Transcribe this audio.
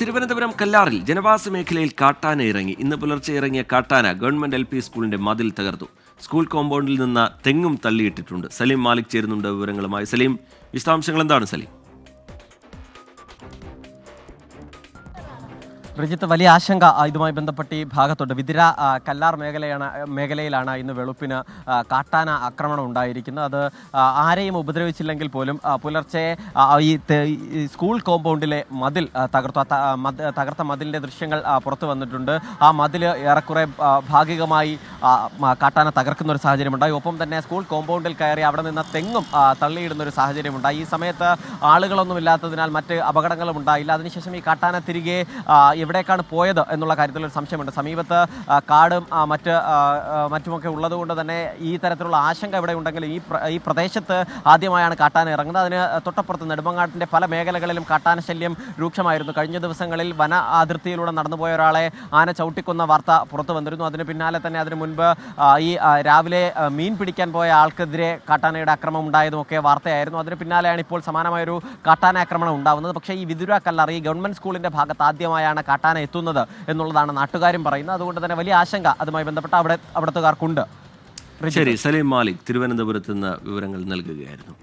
തിരുവനന്തപുരം കല്ലാറിൽ ജനവാസ മേഖലയിൽ കാട്ടാന ഇറങ്ങി. ഇന്ന് പുലർച്ചെ ഇറങ്ങിയ കാട്ടാന ഗവൺമെന്റ് എൽ പി സ്കൂളിന്റെ മതിൽ തകർത്തു. സ്കൂൾ കോമ്പൗണ്ടിൽ നിന്ന് തെങ്ങും തള്ളിയിട്ടിട്ടുണ്ട്. സലീം മാലിക് ചേരുന്നുണ്ട് വിവരങ്ങളുമായി. സലീം വിശദാംശങ്ങൾ എന്താണ് സലീം? രഞ്ജിത്ത് വലിയ ആശങ്ക ഇതുമായി ബന്ധപ്പെട്ട് ഈ ഭാഗത്തുണ്ട്. വിതിര കല്ലാർ മേഖലയാണ് മേഖലയിലാണ് ഇന്ന് വെളുപ്പിന് കാട്ടാന ആക്രമണം ഉണ്ടായിരിക്കുന്നത്. അത് ആരെയും ഉപദ്രവിച്ചില്ലെങ്കിൽ പോലും പുലർച്ചെ ഈ സ്കൂൾ കോമ്പൗണ്ടിലെ മതിൽ തകർത്ത തകർത്തു മതിലിന്റെ ദൃശ്യങ്ങൾ പുറത്തു വന്നിട്ടുണ്ട്. ആ മതിൽ ഏറെക്കുറെ ഭാഗികമായി കാട്ടാന തകർക്കുന്ന ഒരു സാഹചര്യമുണ്ടായി. ഒപ്പം തന്നെ സ്കൂൾ കോമ്പൗണ്ടിൽ കയറി അവിടെ നിന്ന് തെങ്ങും തള്ളിയിടുന്ന ഒരു സാഹചര്യമുണ്ടായി. ഈ സമയത്ത് ആളുകളൊന്നും ഇല്ലാത്തതിനാൽ മറ്റ് അപകടങ്ങളും ഉണ്ടായില്ല. അതിനുശേഷം ഈ കാട്ടാന തിരികെ എവിടേക്കാണ് പോയത് എന്നുള്ള കാര്യത്തിൽ ഒരു സംശയമുണ്ട്. സമീപത്ത് കാടും മറ്റ് മറ്റുമൊക്കെ ഉള്ളതുകൊണ്ട് തന്നെ ഈ തരത്തിലുള്ള ആശങ്ക ഇവിടെ ഉണ്ടെങ്കിലും ഈ ഈ പ്രദേശത്ത് ആദ്യമായാണ് കാട്ടാന ഇറങ്ങുന്നത്. അതിന് തൊട്ടപ്പുറത്ത് നെടുമങ്ങാട്ടിന്റെ പല മേഖലകളിലും കാട്ടാന ശല്യം രൂക്ഷമായിരുന്നു. കഴിഞ്ഞ ദിവസങ്ങളിൽ വന അതിർത്തിയിലൂടെ നടന്നുപോയ ഒരാളെ ആന ചവിട്ടിക്കൊന്ന വാർത്ത പുറത്തു വന്നിരുന്നു. അതിന് പിന്നാലെ തന്നെ അതിന് മുൻപ് ഈ രാവിലെ മീൻ പിടിക്കാൻ പോയ ആൾക്കെതിരെ കാട്ടാനയുടെ ആക്രമണം ഉണ്ടായതും ഒക്കെ വാർത്തയായിരുന്നു. അതിന് പിന്നാലെയാണ് ഇപ്പോൾ സമാനമായൊരു കാട്ടാന ആക്രമണം ഉണ്ടാകുന്നത് പക്ഷേ ഈ വിതുര കല്ലറി ഗവൺമെന്റ് സ്കൂളിന്റെ ഭാഗത്ത് ആദ്യമായാണ് കാട്ടാന എത്തുന്നത് എന്നുള്ളതാണ് നാട്ടുകാരും പറയുന്നത്. അതുകൊണ്ട് തന്നെ വലിയ ആശങ്ക അതുമായി ബന്ധപ്പെട്ട് അവിടെ അവിടത്തുകാർക്കുണ്ട്. ശരി സലീം മാലിക് തിരുവനന്തപുരത്ത് നിന്ന് വിവരങ്ങൾ നൽകുകയായിരുന്നു.